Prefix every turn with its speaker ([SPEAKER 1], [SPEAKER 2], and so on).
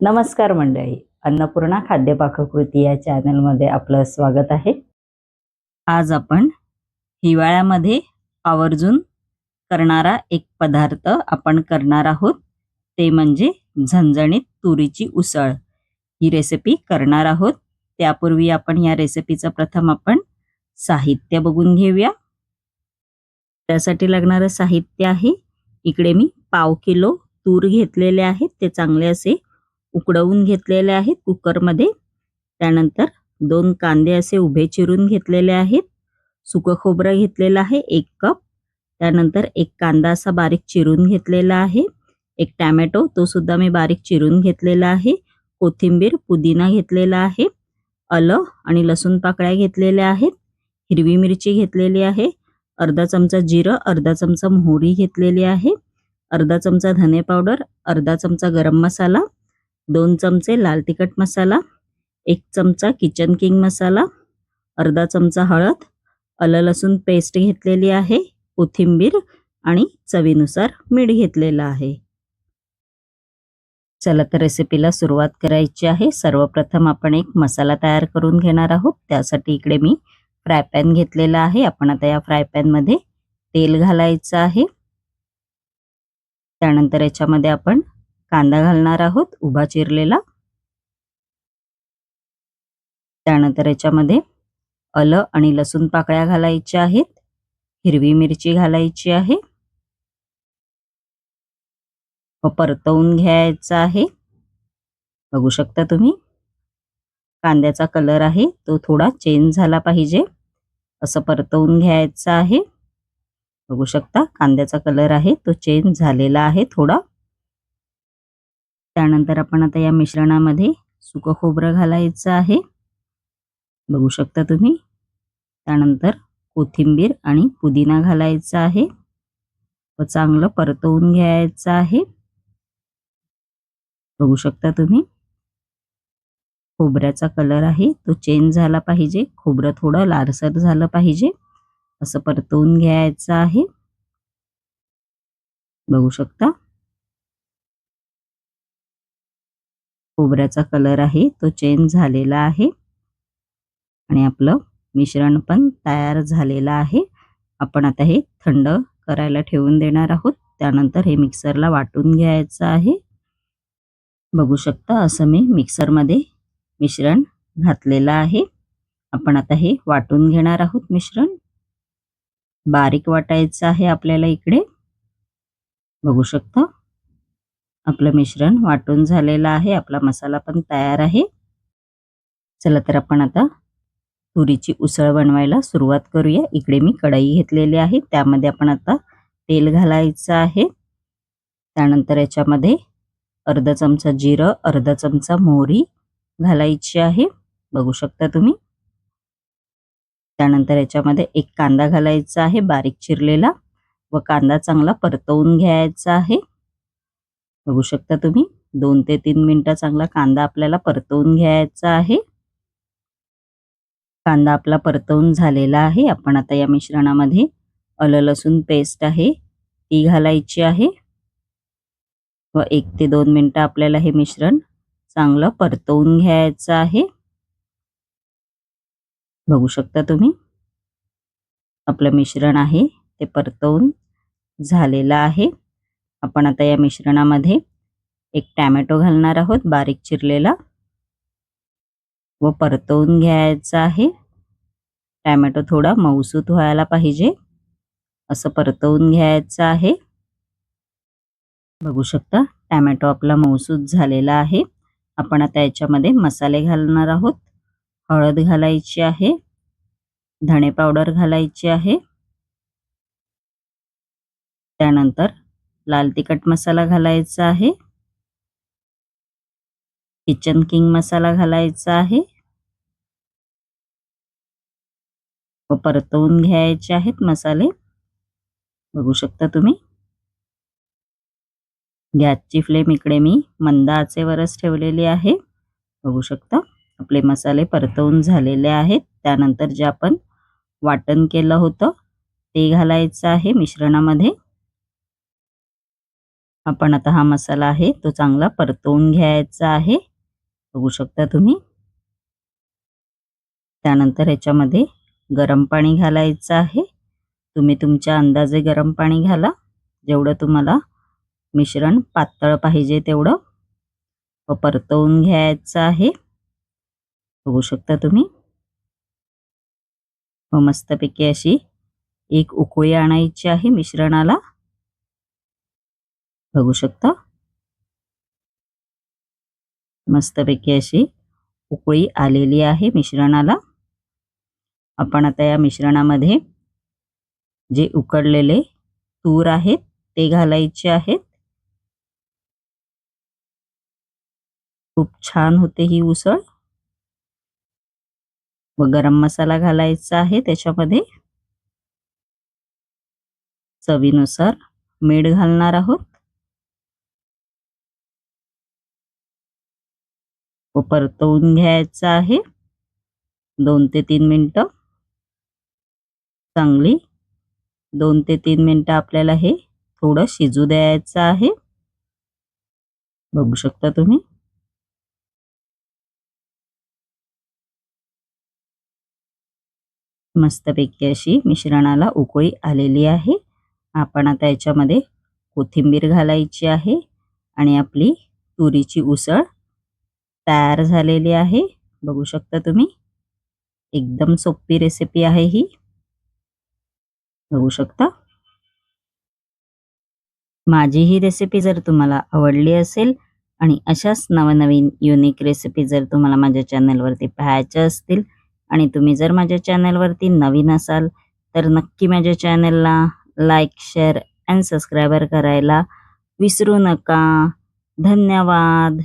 [SPEAKER 1] नमस्कार मंडळी. अन्नपूर्णा खाद्यपाककृती या चॅनलमध्ये आपलं स्वागत आहे. आज आपण हिवाळ्यामध्ये आवर्जून करणारा एक पदार्थ आपण करणार आहोत. ते म्हणजे झणझणीत तुरीची उसळ. ही रेसिपी करणार आहोत. त्यापूर्वी आपण या रेसिपीचं प्रथम आपण साहित्य बघून घेऊया. त्यासाठी लागणारं साहित्य आहे. इकडे मी पाव किलो तूर घेतलेले आहेत. ते चांगले असे उकडवून घेतलेले आहेत कुकरमध्ये. त्यानंतर दोन कांदे असे उभे चिरून घेतलेले आहेत. सुकं खोबरं घेतलेलं आहे एक कप. त्यानंतर एक कांदा असा बारीक चिरून घेतलेला आहे. एक टॅमॅटो तो सुद्धा मी बारीक चिरून घेतलेला आहे. कोथिंबीर पुदिना घेतलेला आहे. आलं आणि लसूण पाकळ्या घेतलेल्या आहेत. हिरवी मिरची घेतलेली आहे. अर्धा चमचा जिरं अर्धा चमचा मोहरी घेतलेली आहे. अर्धा चमचा धने पावडर अर्धा चमचा गरम मसाला. दोन चमचे लाल तिखट मसाला एक चमचा किचन किंग मसाला अर्धा चमचा हळद आलं लसूण पेस्ट घेतलेली आहे कोथिंबीर आणि चवीनुसार मीठ घेतलेलं आहे. चला तर रेसिपीला सुरुवात करायची आहे. सर्वप्रथम आपण एक मसाला तयार करून घेणार आहोत. त्यासाठी इकडे मी फ्राय पॅन घेतलेला आहे. आपण आता या फ्राय पॅनमध्ये तेल घालायचं आहे. त्यानंतर याच्यामध्ये आपण कांदा घालणार आहोत उभा चिरलेला. त्यानंतर याच्यामध्ये अलं आणि लसूण पाकळ्या घालायच्या आहेत हिरवी मिरची घालायची आहे. व परतवून घ्यायचा आहे. बघू शकता तुम्ही कांद्याचा कलर आहे तो थोडा चेंज झाला पाहिजे. असं परतवून घ्यायचं आहे. बघू शकता कांद्याचा कलर आहे तो चेंज झालेला आहे थोडा. त्यानंतर आपण आता या मिश्रणामध्ये सुकं खोबरं घालायचं आहे. बघू शकता तुम्ही. त्यानंतर कोथिंबीर आणि पुदिना घालायचा आहे. व चांगलं परतवून घ्यायचं आहे. बघू शकता तुम्ही. खोबऱ्याचा कलर आहे. तो चेंज झाला पाहिजे. खोबरं थोडं लालसर झालं पाहिजे. असं परतवून घ्यायचं आहे. बघू शकता. खोबऱ्याचा कलर आहे तो चेंज झालेला आहे. आणि आपलं मिश्रण पण तयार झालेलं आहे. आपण आता हे थंड करायला ठेवून देणार आहोत. त्यानंतर हे मिक्सरला वाटून घ्यायचं आहे. बघू शकता असं मी मिक्सरमध्ये मिश्रण घातलेलं आहे. आपण आता हे वाटून घेणार आहोत मिश्रण. बारीक वाटायचं आहे आपल्याला इकडे. बघू शकता. आपलं मिश्रण वाटून झालेलं आहे. आपला मसाला पण तयार आहे. चला तर आपण आता तुरीची उसळ बनवायला सुरुवात करूया. इकडे मी कढई घेतलेली आहे. त्यामध्ये आपण आता तेल घालायचं आहे. त्यानंतर याच्यामध्ये अर्धा चमचा जिरं अर्धा चमचा मोहरी घालायची आहे. बघू शकता तुम्ही. त्यानंतर याच्यामध्ये एक कांदा घालायचा आहे बारीक चिरलेला व कांदा चांगला परतवून घ्यायचा आहे. बघू शकता तुम्ही. दोन ते तीन मिनटं चांगला कांदा आपल्याला परतवून घ्यायचा आहे. कांदा आपला परतवून झालेला आहे. आपण आता या मिश्रणामध्ये आलं लसूण पेस्ट आहे. ती घालायची आहे. व एक ते दोन मिनटं आपल्याला हे मिश्रण चांगलं परतवून घ्यायचं आहे. बघू शकता तुम्ही. आपलं मिश्रण आहे ते परतवून झालेलं आहे. आपण आता या मिश्रणामध्ये एक टॅमॅटो घालणार आहोत बारीक चिरलेला. व परतवून घ्यायचा आहे. टॅमॅटो थोडा मऊसूत व्हायला पाहिजे. असं परतवून घ्यायचं आहे. बघू शकता टॅमॅटो आपला मऊसूत झालेला आहे. आपण आता याच्यामध्ये मसाले घालणार आहोत. हळद घालायची आहे. धणे पावडर घालायची आहे. त्यानंतर लाल तिखट मसाला घालायचा आहे. किचन किंग मसाला घालायचा आहे. व परतवून घ्यायचे आहेत मसाले. बघू शकता तुम्ही. गॅसची फ्लेम इकडे मी मंद आचेवरच ठेवलेली आहे. बघू शकता. आपले मसाले परतवून झालेले आहेत. त्यानंतर जे आपण वाटण केलं होतं ते घालायचं आहे मिश्रणामध्ये. आपण आता हा मसाला आहे तो चांगला परतवून घ्यायचा आहे. बघू शकता तुम्ही. त्यानंतर ह्याच्यामध्ये गरम पाणी घालायचं आहे. तुम्ही तुमच्या अंदाजे गरम पाणी घाला. जेवढं तुम्हाला मिश्रण पातळ पाहिजे तेवढं व परतवून घ्यायचं आहे. बघू शकता तुम्ही. व मस्तपैकी अशी एक उकळी आणायची आहे मिश्रणाला. बघू शकता. मस्तपैकी अशी उकळी आलेली आहे मिश्रणाला. आपण आता या मिश्रणामध्ये जे उकडलेले तूर आहेत ते घालायचे आहेत. खूप छान होते ही उसळ. व गरम मसाला घालायचा आहे त्याच्यामध्ये. चवीनुसार मीठ घालणार आहोत. व परतवून घ्यायचं आहे. दोन ते तीन मिनटं. चांगली. दोन ते तीन मिनटं आपल्याला हे थोडं शिजू द्यायचं आहे. बघू शकता तुम्ही. मस्तपैकी अशी मिश्रणाला उकळी आलेली आहे. आपण आता याच्यामध्ये कोथिंबीर घालायची आहे आणि आपली तुरीची उसळ तयार झालेली आहे. बघू शकता तुम्ही. एकदम सोपी रेसिपी आहे ही. बघू शकता. माझी ही रेसिपी जर तुम्हाला आवडली असेल आणि अशाच नवनवीन युनिक रेसिपी जर तुम्हाला माझ्या चॅनलवरती पाहायच्या असतील आणि तुम्ही जर माझ्या चॅनलवरती नवीन असाल तर नक्की माझ्या चॅनलला लाईक शेअर अँड सबस्क्रायबर करायला विसरू नका. धन्यवाद.